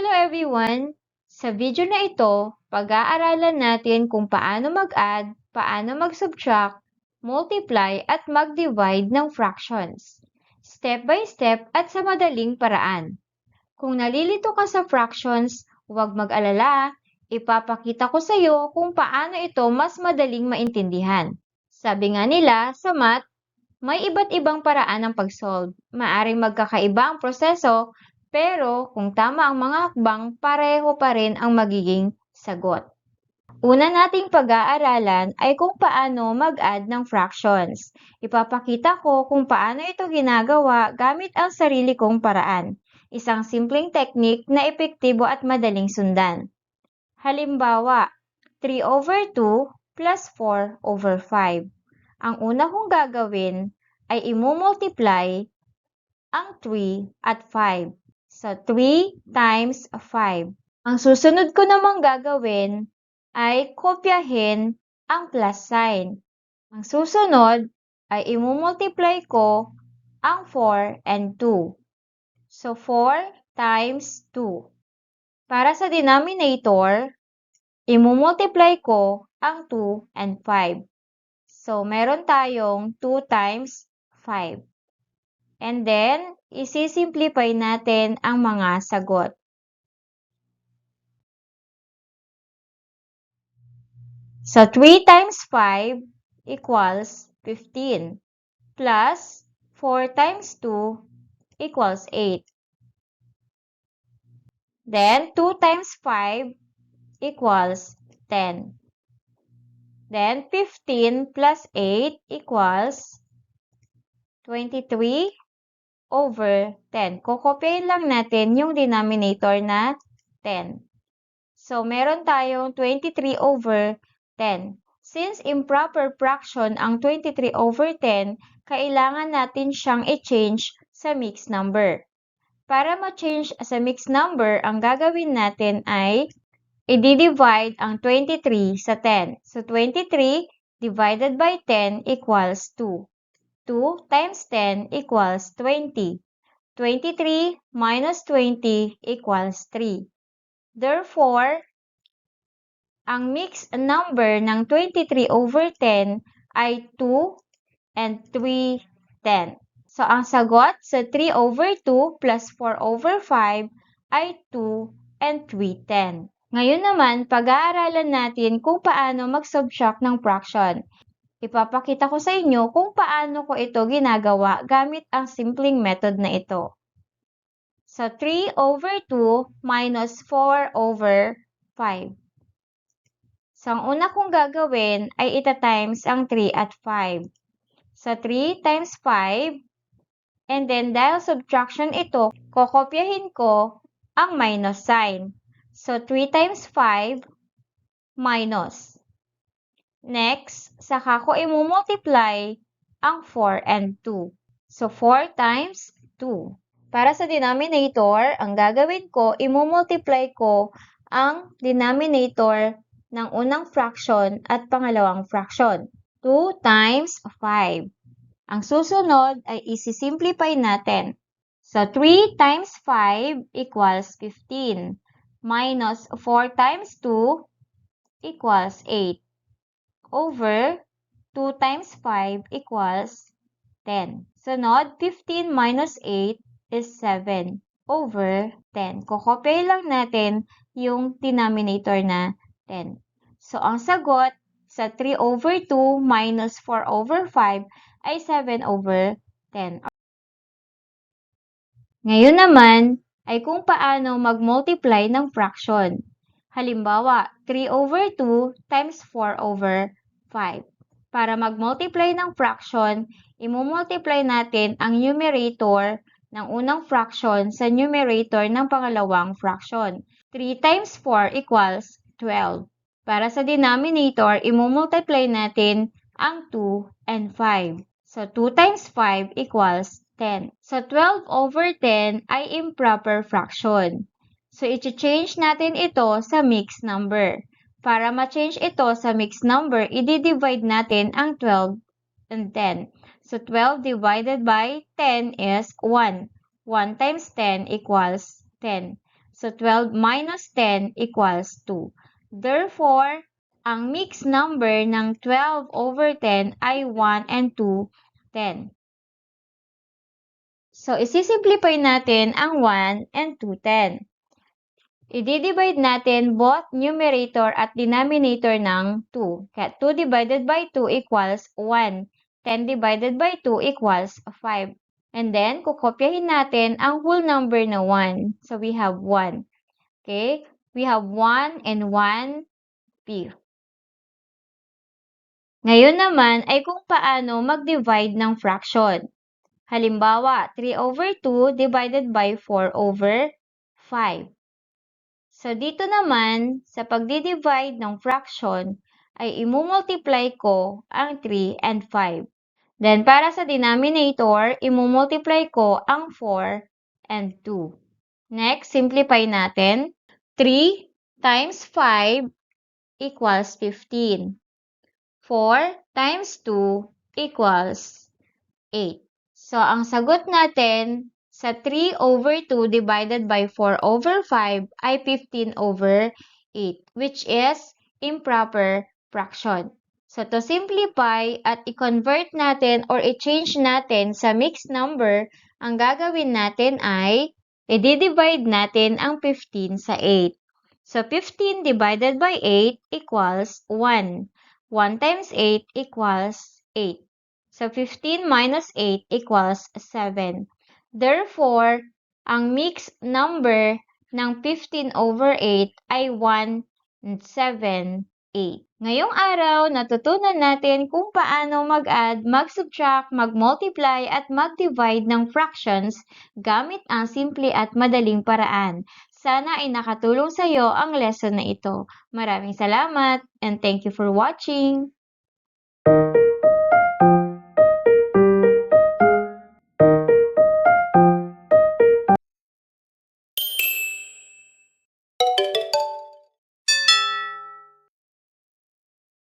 Hello everyone! Sa video na ito, pag-aaralan natin kung paano mag-add, paano mag-subtract, multiply at mag-divide ng fractions. Step by step at sa madaling paraan. Kung nalilito ka sa fractions, huwag mag-alala, ipapakita ko sa iyo kung paano ito mas madaling maintindihan. Sabi nga nila sa math, may iba't ibang paraan ng pag-solve. Maaring magkakaiba ang proseso, pero kung tama ang mga hakbang, pareho pa rin ang magiging sagot. Una nating pag-aaralan ay kung paano mag-add ng fractions. Ipapakita ko kung paano ito ginagawa gamit ang sarili kong paraan. Isang simpleng teknik na epektibo at madaling sundan. Halimbawa, 3 over 2 plus 4 over 5. Ang una kong gagawin ay imumultiply ang 3 at 5. So, 3 times 5. Ang susunod ko namang gagawin ay kopyahin ang plus sign. Ang susunod ay imumultiply ko ang 4 and 2. So, 4 times 2. Para sa denominator, imumultiply ko ang 2 and 5. So, meron tayong 2 times 5. And then, isisimplify natin ang mga sagot. So, 3 times 5 equals 15 plus 4 times 2 equals 8. Then, 2 times 5 equals 10. Then, 15 plus 8 equals 23 over 10. Kukopyahin lang natin yung denominator na 10. So, meron tayong 23 over 10. Since improper fraction ang 23 over 10, kailangan natin siyang i-change sa mixed number. Para ma-change sa mixed number, ang gagawin natin ay i-divide ang 23 sa 10. So, 23 divided by 10 equals 2. 2 times 10 equals 20. 23 minus 20 equals 3. Therefore, ang mixed number ng 23 over 10 ay 2 and 3 10. So, ang sagot sa 3 over 2 plus 4 over 5 ay 2 and 3 10. Ngayon naman, pag-aaralan natin kung paano mag-subtract ng fraction. Ipapakita ko sa inyo kung paano ko ito ginagawa gamit ang simpleng method na ito. So, 3 over 2 minus 4 over 5. So, ang una kong gagawin ay ita-times ang 3 at 5. So, 3 times 5. And then, dahil subtraction ito, kokopyahin ko ang minus sign. So, 3 times 5 minus. Next, saka ko imumultiply ang 4 and 2. So, 4 times 2. Para sa denominator, ang gagawin ko, imumultiply ko ang denominator ng unang fraction at pangalawang fraction. 2 times 5. Ang susunod ay isi-simplify natin. So, 3 times 5 equals 15 minus 4 times 2 equals 8 over 2 times 5 equals 10. Sunod, 15 minus 8 is 7 over 10. Kukopay lang natin yung denominator na 10. So, ang sagot sa 3 over 2 minus 4 over 5 ay 7 over 10. Ngayon naman, ay kung paano mag-multiply ng fraction. Halimbawa, 3 over 2 times 4 over 5. Para mag-multiply ng fraction, imumultiply natin ang numerator ng unang fraction sa numerator ng pangalawang fraction. 3 times 4 equals 12. Para sa denominator, imumultiply natin ang 2 and 5. So, 2 times 5 equals 10. So, 12 over 10 ay improper fraction. So, i-change natin ito sa mixed number. Para ma-change ito sa mixed number, i-divide natin ang 12 and 10. So, 12 divided by 10 is 1. 1 times 10 equals 10. So 12 minus 10 equals 2. Therefore, ang mixed number ng 12 over 10 ay 1 and 2, 10. So, isisimplify natin ang 1 and 2, 10. I-divide natin both numerator at denominator ng 2. Kaya 2 divided by 2 equals 1. 10 divided by 2 equals 5. And then, kukopyahin natin ang whole number na 1. So, we have 1. Okay? We have 1 and 1 p. Ngayon naman ay kung paano mag-divide ng fraction. Halimbawa, 3 over 2 divided by 4 over 5. So, dito naman, sa pagdi-divide ng fraction, ay imumultiply ko ang 3 and 5. Then, para sa denominator, imumultiply ko ang 4 and 2. Next, simplify natin. 3 times 5 equals 15. 4 times 2 equals 8. So, ang sagot natin sa 3 over 2 divided by 4 over 5 ay 15 over 8, which is improper fraction. So, to simplify at i-convert natin or i-change natin sa mixed number, ang gagawin natin ay i-divide natin ang 15 sa 8. So, 15 divided by 8 equals 1. 1 times 8 equals 8. So, 15 minus 8 equals 7. Therefore, ang mixed number ng 15 over 8 ay 1 and 7, 8. Ngayong araw, natutunan natin kung paano mag-add, mag-subtract, mag-multiply at mag-divide ng fractions gamit ang simple at madaling paraan. Sana ay nakatulong sa iyo ang lesson na ito. Maraming salamat and thank you for watching!